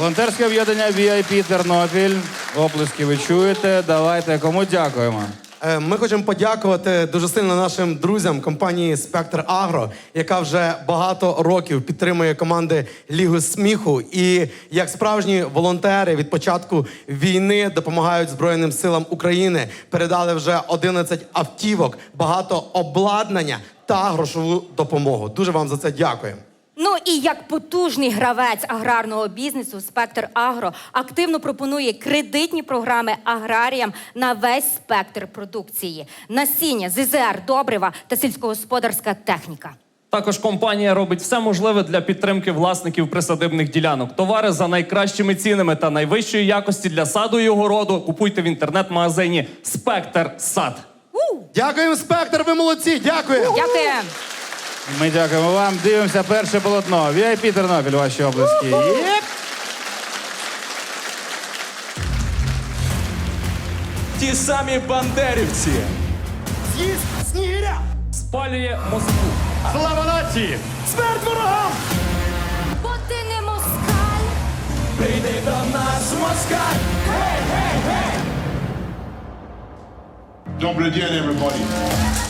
Волонтерське об'єднання VIP Тернопіль. Оплески ви чуєте. Давайте кому дякуємо. Е, Ми хочемо подякувати дуже сильно нашим друзям компанії Спектр Агро, яка вже багато років підтримує команди Лігу сміху. І як справжні волонтери від початку війни допомагають Збройним силам України. Передали вже 11 автівок, багато обладнання та грошову допомогу. Дуже вам за це дякуємо. Ну і як потужний гравець аграрного бізнесу, спектр Агро активно пропонує кредитні програми аграріям на весь спектр продукції: насіння, ЗЗР, добрива та сільськогосподарська техніка. Також компанія робить все можливе для підтримки власників присадибних ділянок. Товари за найкращими цінами та найвищої якості для саду і огороду купуйте в інтернет-магазині Спектр Сад. Дякуємо, Спектр. Ви молодці. Дякую. Дякуємо! Ми дякуємо вам. Дивимося перше полотно. VIP Тернопіль, ваші оплески. Єп! Ті самі бандерівці. З'їзд снігиря! Спалює Москву. Слава нації! Смерть ворогам! Бо ти не москаль! Прийди до нас, москаль! Добрый день, everybody.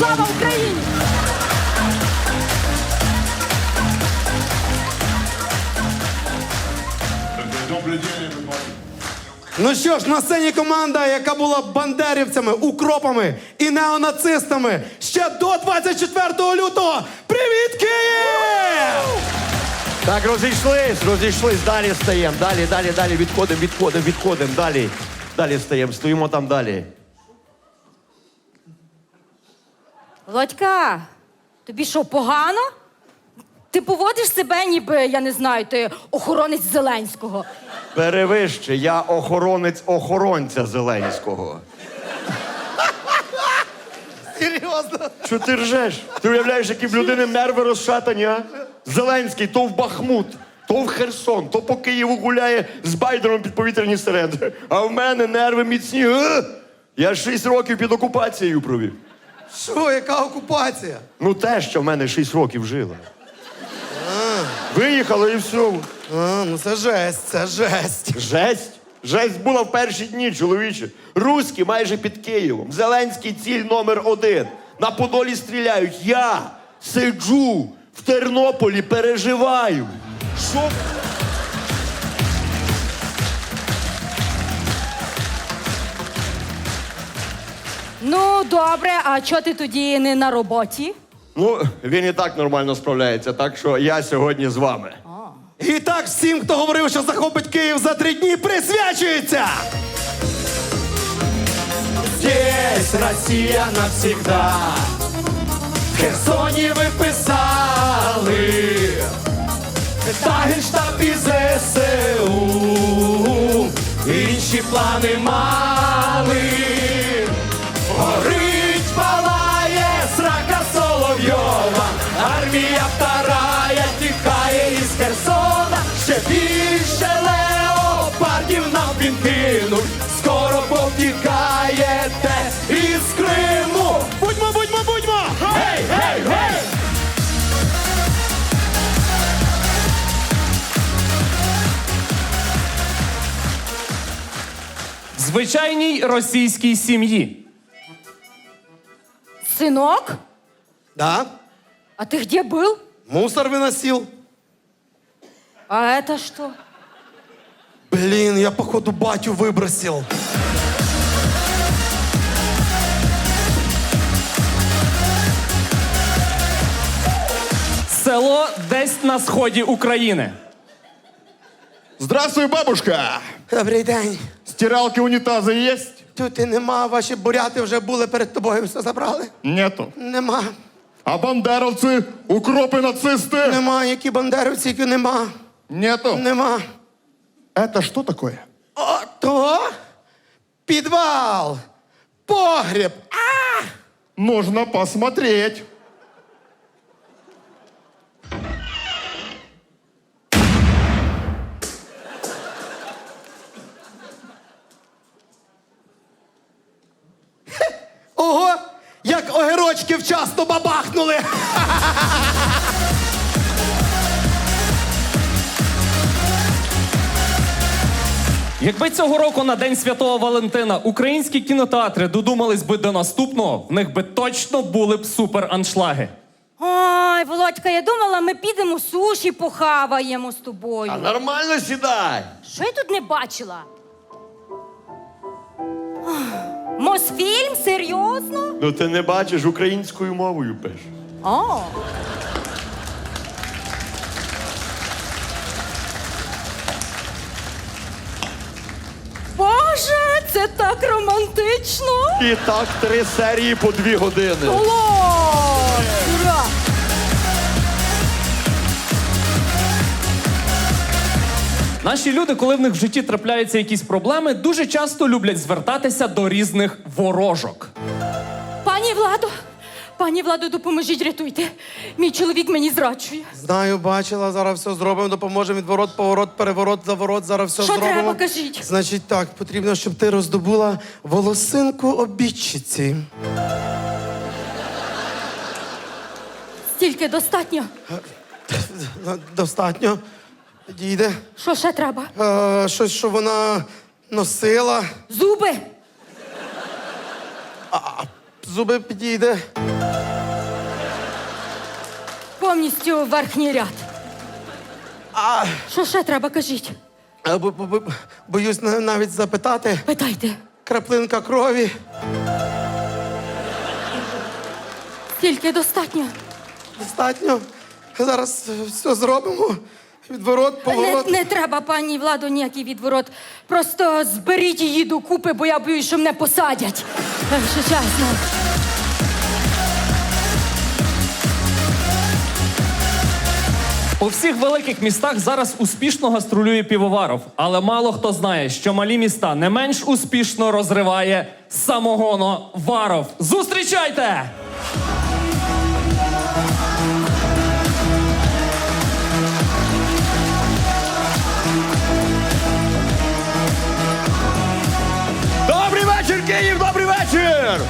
Слава Україні! Ну що ж, на сцені команда, яка була бандерівцями, укропами і неонацистами ще до 24 лютого. Привіт, Київ! Так, розійшлись, розійшлись, далі стаємо. Далі, далі, далі відходимо, відходимо, відходимо. Далі. Далі стаємо, стоїмо там далі. Володька, тобі що, погано? Ти поводиш себе, ніби, я не знаю, ти охоронець Зеленського. Перевище, я охоронець охоронця Зеленського. Серйозно? Що ти ржеш? Ти уявляєш, які в людини нерви розшатані, а? Зеленський то в Бахмут, то в Херсон, то по Києву гуляє з Байденом під повітряні середи. А в мене нерви міцні. Е! Я шість років під окупацією провів. Що, яка окупація? Ну те, що в мене шість років жила. Виїхала і все. А, ну це жесть, це жесть. Жесть? Жесть була в перші дні, чоловіче. Руські майже під Києвом. Зеленський ціль номер один. На Подолі стріляють. Я сиджу в Тернополі, переживаю. Що? Ну, добре, а чого ти тоді не на роботі? Ну, він і так нормально справляється, так що я сьогодні з вами. І так всім, хто говорив, що захопить Київ за три дні, присвячується! Здесь Россия навсегда. В Херсоні ви писали. Та генштаб і ЗСУ. Інші плани мали. Горить, палає срака Соловйова. Армія вторая тікає із Херсона. Ще більше леопардів нам він кинуть. Скоро повтікаєте із Криму. Будьмо, будьмо, будьмо! Гей, гей, гей! Звичайній російській сім'ї. Синок? Да? А ты где был? Мусор виносил. А это что? Блін, я походу батю вибросив. Село десь на сході України. Здравствуй, бабушка. Добрий день. Стиралки, унитазы есть? Тут і нема, ваші буряти вже були перед тобою, все забрали? Нету. Нема. А бандеровцы, укропы, нацисты? Нема, які бандерівці, які нема. Нету. Нема. Это что такое? Ото підвал, погріб. А! Нужно посмотреть. Гепнули. Якби цього року на День Святого Валентина українські кінотеатри додумались би до наступного, в них би точно були б супер аншлаги. Ой, Володька, я думала, ми підемо суші похаваємо з тобою. А нормально сідай. Що я тут не бачила? Ах, Мосфільм? Серйозно? Ну ти не бачиш, українською мовою пиш. О. Боже, це так романтично! І так три серії по дві години. Клас! Наші люди, коли в них в житті трапляються якісь проблеми, дуже часто люблять звертатися до різних ворожок. Пані Владо, пані Владо, допоможіть, рятуйте. Мій чоловік мені зраджує. Знаю, бачила, зараз все зробимо, допоможемо. Відворот, поворот, переворот, заворот, зараз все Що зробимо. треба, кажіть? Значить так, потрібно, щоб ти роздобула волосинку обідчиці. Стільки достатньо. Достатньо. Дійде. Що ще треба? Е, щось, що вона носила. Зуби. Зуби підійде. Повністю верхній ряд. А, Що ще треба, кажіть? е, бо- бо- бо- боюсь на- навіть запитати. Питайте. Краплинка крові. Стільки достатньо. Достатньо. Зараз все зробимо. Відворот, Не, поворот. не треба, пані Владо, ніякий відворот. Просто зберіть її докупи, бо я боюсь, що мене посадять. Е, Що чесно. У всіх великих містах зараз успішно гастролює півоваров, але мало хто знає, що малі міста не менш успішно розриває самогоно варов. Зустрічайте! Вечір!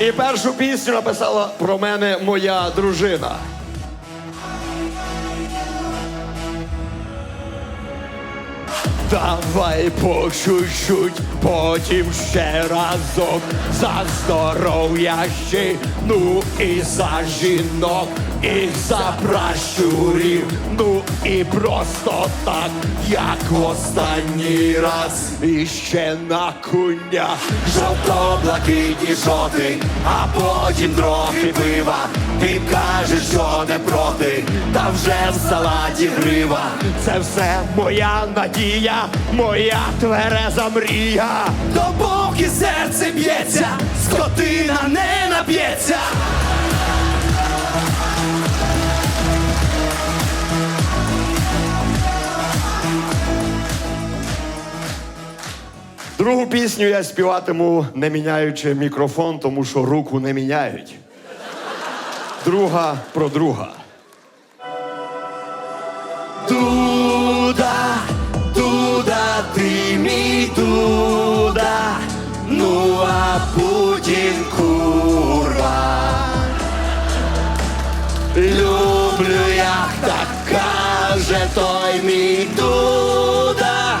І першу пісню написала про мене моя дружина. Давай по чуть-чуть, потім ще разок. За здоров'я ще, ну і за жінок, і за пращурів, ну і просто так, як в останній раз, і ще на коня, жовто-блакитні жоти, а потім трохи пива. Ти кажеш, що не проти, та вже в салаті грива. Це все моя надія, моя твереза мрія. Допоки серце б'ється, скотина не нап'ється. Другу пісню я співатиму, не міняючи мікрофон, тому що руку не міняють. Друга про друга. Дуда, дуда, ти мій дуда, ну а Путін курва. Люблю, як так каже той мій дуда,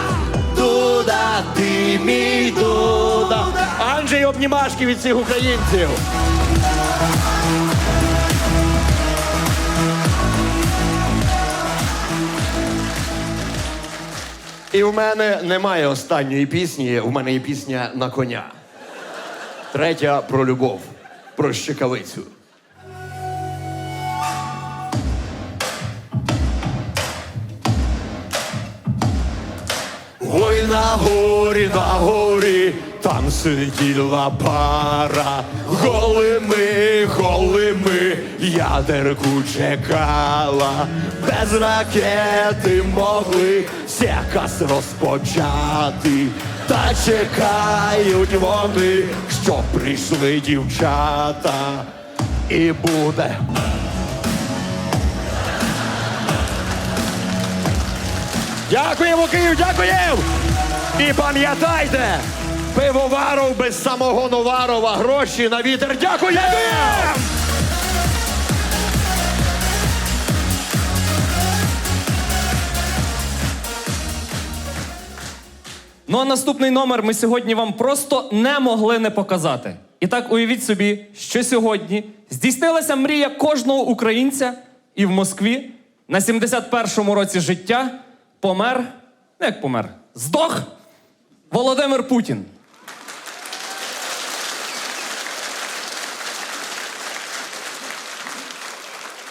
дуда, ти мій дуда. Анджей обнімашки від всіх українців. І в мене немає останньої пісні, у мене є пісня на коня. Третя про любов, про щекавицю. Ой, на горі, на горі, там сиділа пара, голими, голими, ядерку чекала, без ракети могли секас розпочати, та чекають вони, що прийшли дівчата, і буде. Дякуємо, Київ, дякуємо! І пам'ятайте, Пивоваров без самого Новарова. Гроші на вітер. Дякую! Ну а наступний номер ми сьогодні вам просто не могли не показати. І так уявіть собі, що сьогодні здійснилася мрія кожного українця, і в Москві на 71-му році життя помер. ну, Як помер? Здох Володимир Путін.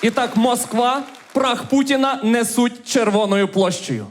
І так, Москва, прах Путіна несуть червоною площею.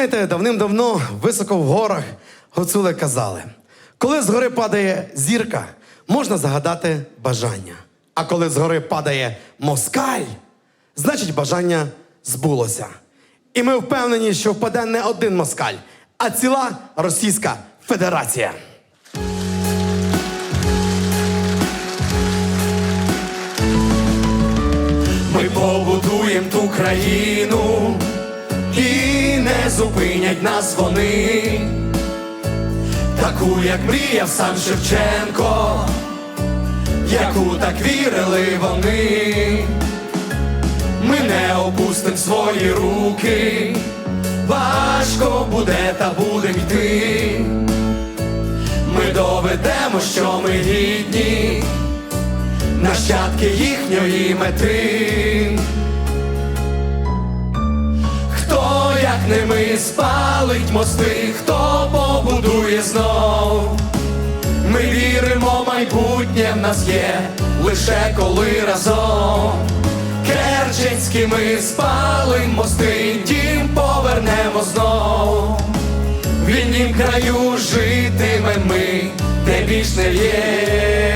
Знаєте, давним-давно високо в горах гуцули казали: коли з гори падає зірка, можна загадати бажання. А коли з гори падає москаль, значить бажання збулося. І ми впевнені, що впаде не один москаль, а ціла Російська Федерація. Ми побудуємо ту країну, зупинять нас вони, таку, як мріяв сам Шевченко, яку так вірили вони. Ми не опустим свої руки, важко буде та будем йти. Ми доведемо, що ми гідні нащадки їхньої мети. Спалить мости, хто побудує знов. Ми віримо, майбутнє в нас є, лише коли разом. Керченські ми спалим мости, дім повернемо знов. Вільнім краю житиме ми, де більш не лється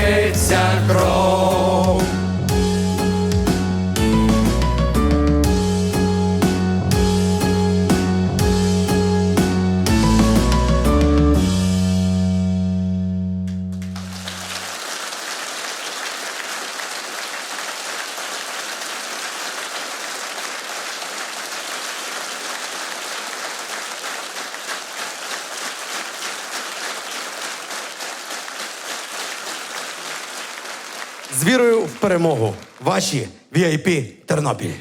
З вірою в перемогу. Ваші VIP Тернопіль.